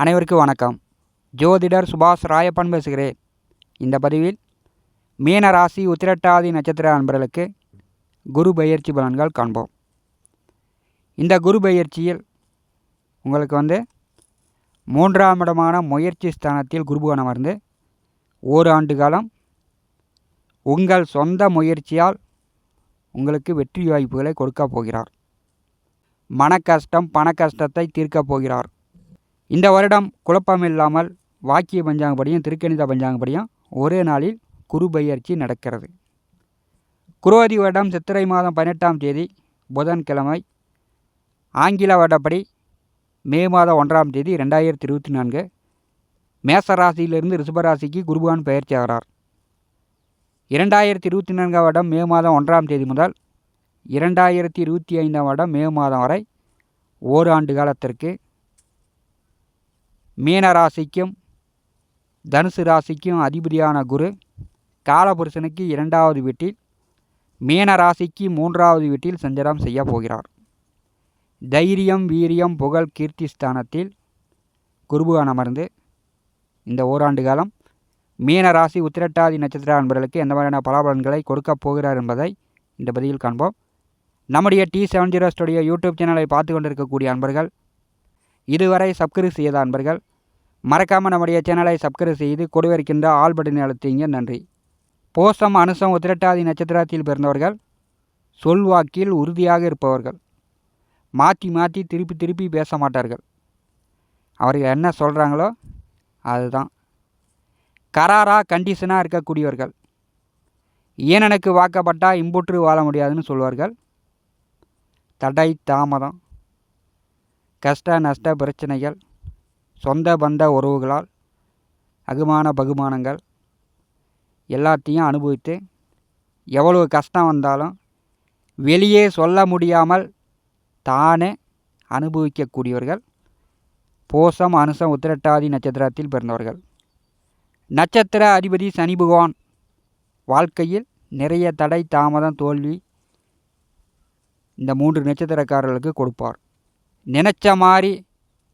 அனைவருக்கும் வணக்கம். ஜோதிடர் சுபாஷ் ராயப்பன் பேசுகிறேன். இந்த பதிவில் மீன ராசி உத்திரட்டாதி நட்சத்திர அன்பர்களுக்கு குரு பயிற்சி பலன்கள் காண்போம். இந்த குரு பயிற்சியில் உங்களுக்கு வந்து மூன்றாம் இடமான முயற்சி ஸ்தானத்தில் குருபுவன் அமர்ந்து ஓராண்டு காலம் உங்கள் சொந்த முயற்சியால் உங்களுக்கு வெற்றி வாய்ப்புகளை கொடுக்கப் போகிறார். மன கஷ்டம் பண கஷ்டத்தை தீர்க்கப் போகிறார். இந்த வருடம் குழப்பம் இல்லாமல் வாக்கிய பஞ்சாங்கப்படியும் திருக்கணித பஞ்சாங்கப்படியும் ஒரே நாளில் குரு பயிற்சி நடக்கிறது. குரோதி வருடம் சித்திரை மாதம் பதினெட்டாம் தேதி புதன்கிழமை ஆங்கில வருடப்படி மே மாதம் ஒன்றாம் தேதி ரெண்டாயிரத்தி இருபத்தி நான்கு மேச ராசியிலிருந்து ரிஷபராசிக்கு குருபான் பயிற்சி ஆகிறார். இரண்டாயிரத்தி இருபத்தி நான்காம் வருடம் மே மாதம் ஒன்றாம் தேதி முதல் இரண்டாயிரத்தி இருபத்தி ஐந்தாம் வருடம் மே மாதம் வரை ஓராண்டு காலத்திற்கு மீன ராசிக்கும் தனுசு ராசிக்கும் அதிபதியான குரு காலபுருஷனுக்கு இரண்டாவது வீட்டில் மீன ராசிக்கு மூன்றாவது வீட்டில் சஞ்சாரம் செய்ய போகிறார். தைரியம் வீரியம் புகழ் கீர்த்தி ஸ்தானத்தில் குருபுகான் அமர்ந்து இந்த ஓராண்டு காலம் மீன ராசி உத்திரட்டாதி நட்சத்திர அன்பர்களுக்கு எந்த மாதிரியான பலாபலன்களை கொடுக்கப் போகிறார் என்பதை இந்த பதிவில் காண்போம். நம்முடைய T seven zero studio YouTube சேனலை பார்த்து கொண்டிருக்கக்கூடிய அன்பர்கள் இதுவரை சப்ஸ்கிரைப் செய்யாத அன்பர்கள் மறக்காமல் நம்முடைய சேனலை சப்ஸ்கிரைப் செய்து கொடுவிருக்கின்ற ஆல் பட்டனை அழுத்திங்க நன்றி. போசம் அனுசம் உத்திரட்டாதி நட்சத்திரத்தில் பிறந்தவர்கள் சொல்வாக்கில் உறுதியாக இருப்பவர்கள். மாற்றி மாற்றி திருப்பி திருப்பி பேச மாட்டார்கள். அவர்கள் என்ன சொல்கிறாங்களோ அதுதான். கராராக கண்டிஷனாக இருக்கக்கூடியவர்கள். ஏனனுக்கு வாக்கப்பட்டால் இம்புற்று வாழ முடியாதுன்னு சொல்வார்கள். தடை தாமதம். கஷ்ட நஷ்ட பிரச்சனைகள் சொந்த பந்த உறவுகளால் அகுமான பகுமானங்கள் எல்லாத்தையும் அனுபவித்து எவ்வளவு கஷ்டம் வந்தாலும் வெளியே சொல்ல முடியாமல் தானே அனுபவிக்கக்கூடியவர்கள் போசம் அனுசம் உத்திரட்டாதி நட்சத்திரத்தில் பிறந்தவர்கள். நட்சத்திர அதிபதி சனி பகவான் வாழ்க்கையில் நிறைய தடை தாமதம் தோல்வி இந்த மூன்று நட்சத்திரக்காரர்களுக்கு கொடுப்பார். நினைச்ச மாதிரி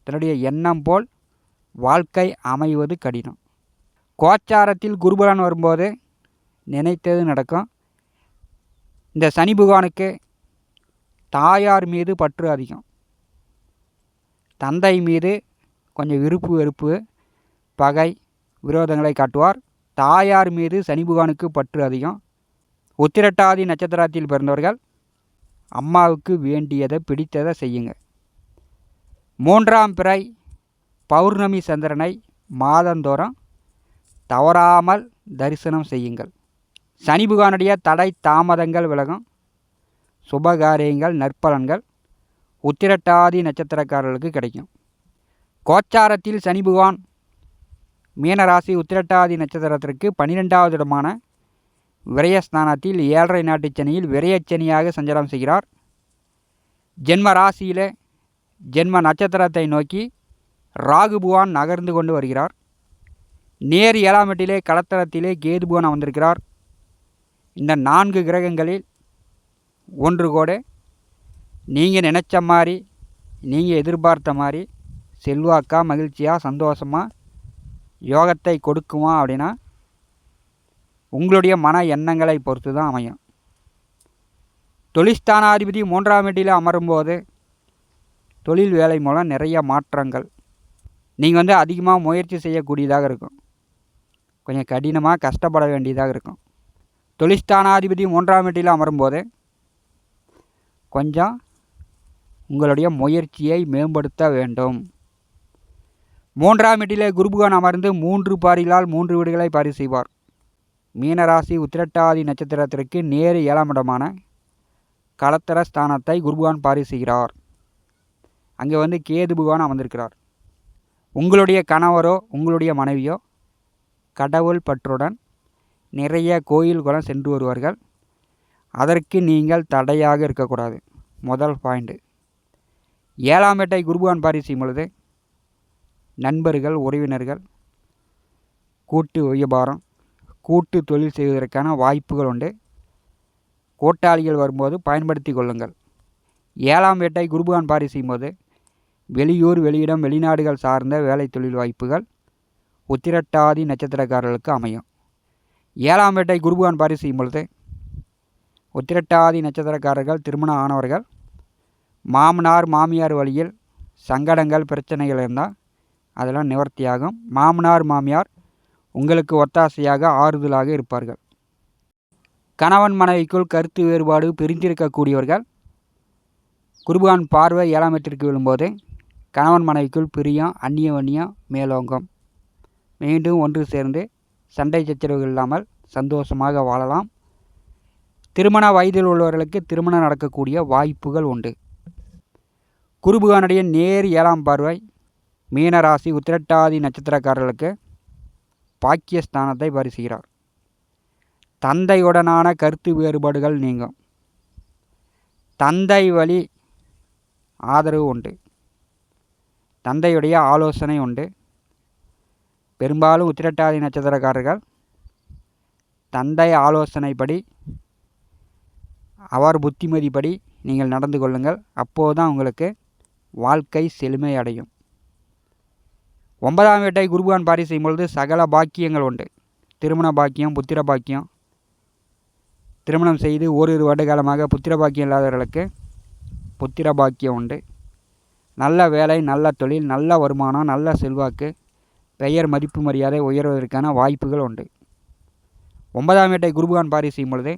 தன்னுடைய எண்ணம் போல் வாழ்க்கை அமைவது கடினம். கோச்சாரத்தில் குருபலன் வரும்போது நினைத்தது நடக்கும். இந்த சனி புகானுக்கு தாயார் மீது பற்று அதிகம். தந்தை மீது கொஞ்சம் விருப்பு வெறுப்பு பகை விரோதங்களை காட்டுவார். தாயார் மீது சனி புகானுக்கு பற்று அதிகம். உத்திரட்டாதி நட்சத்திரத்தில் பிறந்தவர்கள் அம்மாவுக்கு வேண்டியதை பிடித்ததை செய்யுங்க. மூன்றாம் பிறை பௌர்ணமி சந்திரனை மாதந்தோறும் தவறாமல் தரிசனம் செய்யுங்கள். சனிபகானிடைய தடை தாமதங்கள் விலகும். சுபகாரியங்கள் நற்பலன்கள் உத்திரட்டாதி நட்சத்திரக்காரர்களுக்கு கிடைக்கும். கோச்சாரத்தில் சனி மீனராசி உத்திரட்டாதி நட்சத்திரத்திற்கு பன்னிரெண்டாவது இடமான விரயஸ்தானத்தில் ஏழரை நாட்டு சனியில் விரயச்சனியாக சஞ்சாரம் செய்கிறார். ஜென்ம ராசியில் ஜென்ம நட்சத்திரத்தை நோக்கி ராகுபுவான் நகர்ந்து கொண்டு வருகிறார். நேர் ஏழாம் எட்டிலே களத்தளத்திலே கேது அமர்ந்திருக்கிறார். இந்த நான்கு கிரகங்களில் ஒன்று கூட நீங்கள் நினச்ச மாதிரி நீங்கள் எதிர்பார்த்த மாதிரி செல்வாக்காக மகிழ்ச்சியாக சந்தோஷமாக யோகத்தை கொடுக்குமா அப்படின்னா உங்களுடைய மன எண்ணங்களை பொறுத்து தான் அமையும். தொழில்ஸ்தானாதிபதி மூன்றாம் வீட்டில் அமரும்போது தொழில் வேலை மூலம் நிறைய மாற்றங்கள். நீங்கள் வந்து அதிகமாக முயற்சி செய்யக்கூடியதாக இருக்கும். கொஞ்சம் கடினமாக கஷ்டப்பட வேண்டியதாக இருக்கும். தொழிற்ஸ்தானாதிபதி மூன்றாம் வீட்டில் அமரும்போது கொஞ்சம் உங்களுடைய முயற்சியை மேம்படுத்த வேண்டும். மூன்றாம் வீட்டிலே குருபுகான் அமர்ந்து மூன்று பாரிகளால் மூன்று வீடுகளை பாரி செய்வார். மீனராசி உத்திரட்டாதி நட்சத்திரத்திற்கு நேரு ஏழாம் இடமான களத்தர ஸ்தானத்தை குருபுகான் பாரி செய்கிறார். அங்கே வந்து கேது பகவான் அமர்ந்திருக்கிறார். உங்களுடைய கணவரோ உங்களுடைய மனைவியோ கடவுள் பற்றுடன் நிறைய கோயில் குளம் சென்று வருவார்கள். அதற்கு நீங்கள் தடையாக இருக்கக்கூடாது. முதல் பாயிண்ட்டு ஏழாம் வேட்டை குருபகான் பாரி செய்யும் பொழுது நண்பர்கள் உறவினர்கள் கூட்டு வியாபாரம் கூட்டு தொழில் செய்வதற்கான வாய்ப்புகள் உண்டு. கூட்டாளிகள் வரும்போது பயன்படுத்தி கொள்ளுங்கள். ஏழாம் வேட்டை குருபகான் பாரி செய்யும்போது வெளியூர் வெளியிடம் வெளிநாடுகள் சார்ந்த வேலை தொழில் வாய்ப்புகள் உத்திரட்டாதி நட்சத்திரக்காரர்களுக்கு அமையும். ஏழாம் வேட்டை குருபகான் பாரி செய்யும் பொழுது உத்திரட்டாதி நட்சத்திரக்காரர்கள் திருமணம் ஆனவர்கள் மாமனார் மாமியார் வழியில் சங்கடங்கள் பிரச்சனைகள் இருந்தால் அதெல்லாம் நிவர்த்தியாகும். மாமனார் மாமியார் உங்களுக்கு ஒத்தாசையாக ஆறுதலாக இருப்பார்கள். கணவன் மனைவிக்குள் கருத்து வேறுபாடு பிரிந்திருக்கக்கூடியவர்கள் குருபான் பார்வை ஏழாம் எட்டிற்கு விழும்போது கணவன் மனைவிக்குள் பிரியம் அந்நிய வன்னியம் மேலோங்கம். மீண்டும் ஒன்று சேர்ந்து சண்டை சச்சரவுகள் இல்லாமல் சந்தோஷமாக வாழலாம். திருமண வயதில் உள்ளவர்களுக்கு திருமணம் நடக்கக்கூடிய வாய்ப்புகள் உண்டு. குருபகானுடைய நேர் ஏழாம் பார்வை மீனராசி உத்திரட்டாதி நட்சத்திரக்காரர்களுக்கு பாக்கியஸ்தானத்தை பரிசுகிறார். தந்தையுடனான கருத்து வேறுபாடுகள் நீங்கும். தந்தை வழி ஆதரவு உண்டு. தந்தையுடைய ஆலோசனை உண்டு. பெரும்பாலும் உத்திரட்டாதி நட்சத்திரக்காரர்கள் தந்தை ஆலோசனைப்படி அவர் புத்திமதிப்படி நீங்கள் நடந்து கொள்ளுங்கள். அப்போது தான் உங்களுக்கு வாழ்க்கை செழுமை அடையும். ஒன்பதாம் வீட்டை குருபான் பாரி செய்யும் பொழுது சகல பாக்கியங்கள் உண்டு. திருமண பாக்கியம் புத்திர பாக்கியம். திருமணம் செய்து ஓரிரு வருட காலமாக புத்திர பாக்கியம் இல்லாதவர்களுக்கு புத்திர பாக்கியம் உண்டு. நல்ல வேலை நல்ல தொழில் நல்ல வருமானம் நல்ல செல்வாக்கு பெயர் மதிப்பு மரியாதை உயர்வதற்கான வாய்ப்புகள் உண்டு. ஒன்பதாம் வீட்டை குருபகான் பாரி செய்யும் பொழுது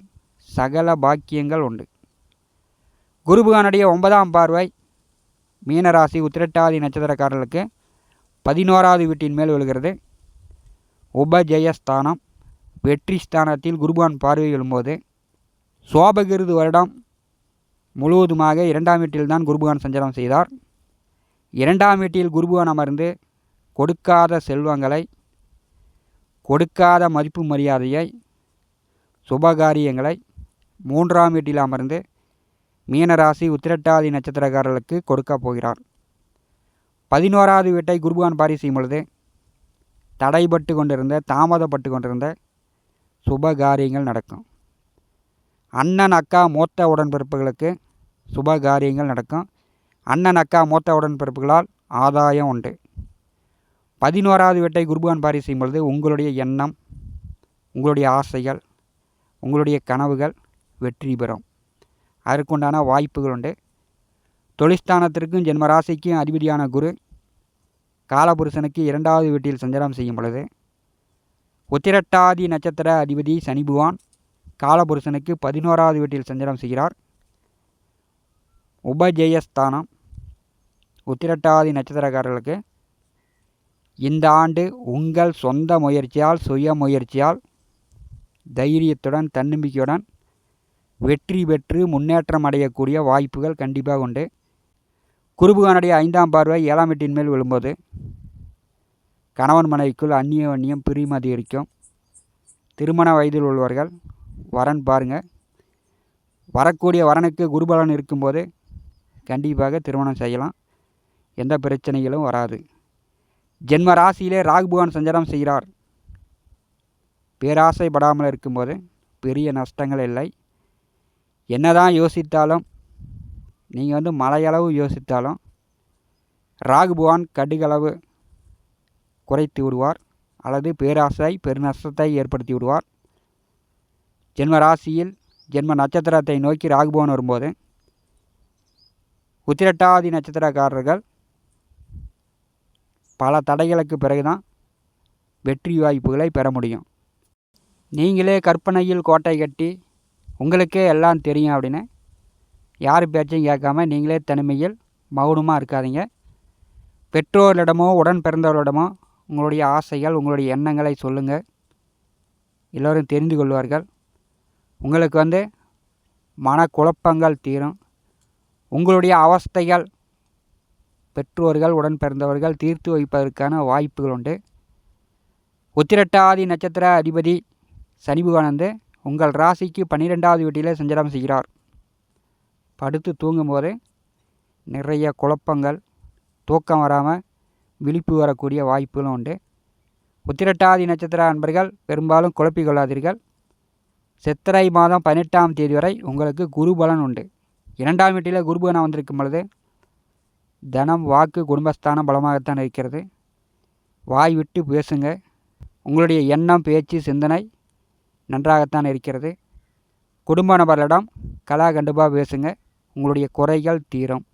சகல பாக்கியங்கள் உண்டு. குருபகானுடைய ஒன்பதாம் பார்வை மீனராசி உத்திரட்டாதி நட்சத்திரக்காரர்களுக்கு பதினோராவது வீட்டின் மேல் விழுகிறது. உபஜயஸ்தானம் வெற்றி ஸ்தானத்தில் குருபான் பார்வை எழும்போது சோபகிருது வருடம் முழுவதுமாக இரண்டாம் வீட்டில்தான் குருபகான் சஞ்சாரம் செய்தார். இரண்டாம் வீட்டில் குருபுவன் அமர்ந்து கொடுக்காத செல்வங்களை கொடுக்காத மதிப்பு மரியாதையை சுபகாரியங்களை மூன்றாம் வீட்டில் அமர்ந்து மீனராசி உத்திரட்டாதி நட்சத்திரக்காரர்களுக்கு கொடுக்க போகிறார். பதினோராவது வீட்டை குருபகான் பாரி செய்யும் பொழுது தடைபட்டு கொண்டிருந்த தாமதப்பட்டு கொண்டிருந்த சுப காரியங்கள் நடக்கும். அண்ணன் அக்கா மூத்த உடன்பிறப்புகளுக்கு சுப காரியங்கள் நடக்கும். அண்ணன் அக்கா மூத்த உடன்பிறப்புகளால் ஆதாயம் உண்டு. பதினோராவது வீட்டை குருபகான் பாரி செய்யும் பொழுது உங்களுடைய எண்ணம் உங்களுடைய ஆசைகள் உங்களுடைய கனவுகள் வெற்றி பெறும். அதற்குண்டான வாய்ப்புகள் உண்டு. தொழிற்ஸ்தானத்திற்கும் ஜென்மராசிக்கும் அதிபதியான குரு காலபுருஷனுக்கு இரண்டாவது வீட்டில் சஞ்சாரம் செய்யும் பொழுது உத்திரட்டாதி நட்சத்திர அதிபதி சனிபுவான் காலபுருஷனுக்கு பதினோராவது வீட்டில் சஞ்சாரம் செய்கிறார். உபஜெயஸ்தானம் உத்திரட்டாதி நட்சத்திரக்காரர்களுக்கு இந்த ஆண்டு உங்கள் சொந்த முயற்சியால் சுய முயற்சியால் தைரியத்துடன் தன்னம்பிக்கையுடன் வெற்றி பெற்று முன்னேற்றம் அடையக்கூடிய வாய்ப்புகள் கண்டிப்பாக உண்டு. குருபுகானுடைய ஐந்தாம் பார்வை ஏழாம் வீட்டின் மேல் விழும்போது கணவன் மனைவிக்குள் அந்நிய அந்நியம் பிரியும் அதிகரிக்கும் திருமண வயதில் உள்ளவர்கள் வரன் பாருங்கள் வரக்கூடிய வரனுக்கு குருபலன் இருக்கும்போது கண்டிப்பாக திருமணம் செய்யலாம். எந்த பிரச்சனைகளும் வராது. ஜென்ம ராசியிலே ராகுபவன் சஞ்சாரம் செய்கிறார். பேராசைப்படாமல் இருக்கும்போது பெரிய நஷ்டங்கள் இல்லை. என்னதான் யோசித்தாலும் நீங்கள் வந்து மலையளவு யோசித்தாலும் ராகுபவான் கடுகளவு குறைத்து விடுவார். அல்லது பேராசை பெருநஷ்டத்தை ஏற்படுத்தி விடுவார். ஜென்ம ராசியில் ஜென்ம நட்சத்திரத்தை நோக்கி ராகுபவன் வரும்போது உத்திரட்டாதி நட்சத்திரக்காரர்கள் பல தடைகளுக்கு பிறகுதான் வெற்றி வாய்ப்புகளை பெற முடியும். நீங்களே கற்பனையில் கோட்டை கட்டி உங்களுக்கே எல்லாம் தெரியும் அப்படின்னு யார் பேச்சையும் கேட்காம நீங்களே தனிமையில் மௌனமாக இருக்காதீங்க. பெற்றோரிடமோ உடன் பிறந்தவர்களிடமோ உங்களுடைய ஆசைகள் உங்களுடைய எண்ணங்களை சொல்லுங்கள் எல்லோரும் தெரிந்து கொள்வார்கள். உங்களுக்கு வந்து மனக்குழப்பங்கள் தீரும். உங்களுடைய அவஸ்தைகள் பெற்றோர்கள் உடன் பிறந்தவர்கள் தீர்த்து வைப்பதற்கான வாய்ப்புகள் உண்டு உத்திரட்டாதி நட்சத்திர அதிபதி சனி பகவான் வந்து உங்கள் ராசிக்கு பன்னிரெண்டாவது வீட்டில் சஞ்சாரம் செய்கிறார். படுத்து தூங்கும்போது நிறைய குழப்பங்கள் தூக்கம் வராமல் விழிப்பு வரக்கூடிய வாய்ப்புகளும் உண்டு. உத்திரட்டாதி நட்சத்திர அன்பர்கள் பெரும்பாலும் குழப்பிக் கொள்ளாதீர்கள் சித்திரை மாதம் பதினெட்டாம் தேதி வரை உங்களுக்கு குரு பலன் உண்டு. இரண்டாம் வீட்டில் குருபலன் வந்திருக்கும் பொழுது தனம் வாக்கு குடும்பஸ்தானம் பலமாகத்தான் இருக்கிறது. வாய் விட்டு பேசுங்க. உங்களுடைய எண்ணம் பேச்சு சிந்தனை நன்றாகத்தான் இருக்கிறது. குடும்ப நபர்களிடம் கலா கண்டுபாக பேசுங்க. உங்களுடைய குறைகள் தீரும்.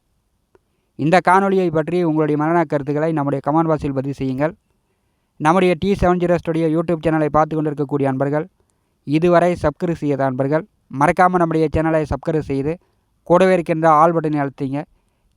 இந்த காணொலியை பற்றி உங்களுடைய மரண கருத்துக்களை நம்முடைய கமெண்ட் பாக்ஸில் பதிவு செய்யுங்கள். நம்முடைய T seven zero studio YouTube சேனலை பார்த்து கொண்டிருக்கக்கூடிய அன்பர்கள் இதுவரை சப்ஸ்கிரைப் செய்யாத அன்பர்கள் மறக்காமல் நம்முடைய சேனலை சப்ஸ்கிரைப் செய்து கூடவே இருக்கின்ற ஆல் பட்டனை அழுத்திங்க.